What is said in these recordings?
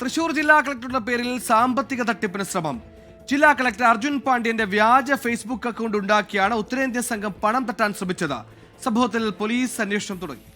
തൃശൂർ ജില്ലാ കളക്ടറുടെ പേരിൽ സാമ്പത്തിക തട്ടിപ്പിന് ശ്രമം. ജില്ലാ കളക്ടർ അർജുൻ പാണ്ഡ്യന്റെ വ്യാജ ഫേസ്ബുക്ക് അക്കൗണ്ട് ഉണ്ടാക്കിയാണ് ഉത്തരേന്ത്യൻ സംഘം പണം തട്ടാൻ ശ്രമിച്ചത്. സംഭവത്തിൽ പോലീസ് അന്വേഷണം തുടങ്ങി.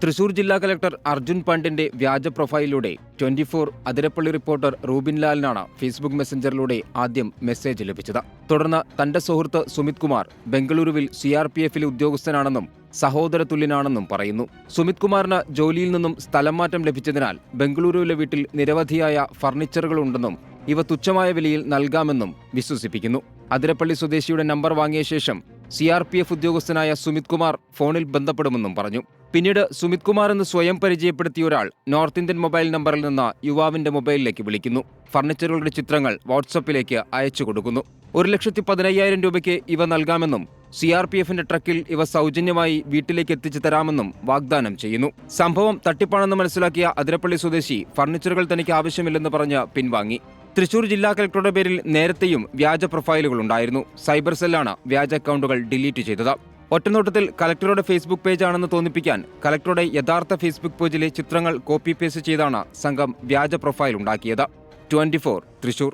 തൃശൂർ ജില്ലാ കലക്ടർ അർജുൻ പാണ്ഡിന്റെ വ്യാജ പ്രൊഫൈലിലൂടെ twenty four Athirappilly reporter Rubin ലാലിനാണ് Facebook മെസ്സഞ്ചറിലൂടെ ആദ്യം മെസ്സേജ് ലഭിച്ചത്. തുടർന്ന് തന്റെ സുഹൃത്ത് സുമിത് കുമാർ ബംഗളൂരുവിൽ സി ആർ പി എഫിലെ ഉദ്യോഗസ്ഥനാണെന്നും സഹോദര തുല്യനാണെന്നും പറയുന്നു. സുമിത് കുമാറിന് ജോലിയിൽ നിന്നും സ്ഥലം മാറ്റം ലഭിച്ചതിനാൽ ബംഗളൂരുവിലെ വീട്ടിൽ നിരവധിയായ ഫർണിച്ചറുകളുണ്ടെന്നും ഇവ തുച്ഛമായ വിലയിൽ നൽകാമെന്നും വിശ്വസിപ്പിക്കുന്നു. അതിരപ്പള്ളി സ്വദേശിയുടെ നമ്പർ വാങ്ങിയ ശേഷം സി ആർ പി എഫ് ഉദ്യോഗസ്ഥനായ സുമിത് കുമാർ ഫോണിൽ ബന്ധപ്പെടുമെന്നും പറഞ്ഞു. പിന്നീട് സുമിത് കുമാർ എന്ന് സ്വയം പരിചയപ്പെടുത്തിയ ഒരാൾ നോർത്ത് ഇന്ത്യൻ മൊബൈൽ നമ്പറിൽ നിന്ന് യുവാവിന്റെ മൊബൈലിലേക്ക് വിളിക്കുന്നു. ഫർണിച്ചറുകളുടെ ചിത്രങ്ങൾ വാട്സപ്പിലേക്ക് അയച്ചു കൊടുക്കുന്നു. ഒരു ലക്ഷത്തി പതിനയ്യായിരം രൂപയ്ക്ക് ഇവ നൽകാമെന്നും സി ആർ പി എഫിന്റെ ട്രക്കിൽ ഇവ സൗജന്യമായി വീട്ടിലേക്ക് എത്തിച്ചു തരാമെന്നും വാഗ്ദാനം ചെയ്യുന്നു. സംഭവം തട്ടിപ്പാണെന്ന് മനസ്സിലാക്കിയ അതിരപ്പള്ളി സ്വദേശി ഫർണിച്ചറുകൾ തനിക്ക് ആവശ്യമില്ലെന്ന് പറഞ്ഞ് പിൻവാങ്ങി. തൃശൂർ ജില്ലാ കളക്ടറുടെ പേരിൽ നേരത്തെയും വ്യാജ പ്രൊഫൈലുകൾ ഉണ്ടായിരുന്നു. സൈബർ സെല്ലാണ് വ്യാജ അക്കൗണ്ടുകൾ ഡിലീറ്റ് ചെയ്തത്. ഒറ്റനോട്ടത്തിൽ കലക്ടറുടെ ഫേസ്ബുക്ക് പേജാണെന്ന് തോന്നിപ്പിക്കാൻ കലക്ടറുടെ യഥാർത്ഥ ഫേസ്ബുക്ക് പേജിലെ ചിത്രങ്ങൾ കോപ്പി പേസ്റ്റ് ചെയ്താണ് സംഘം വ്യാജ പ്രൊഫൈൽ ഉണ്ടാക്കിയത്. ട്വന്റി തൃശൂർ.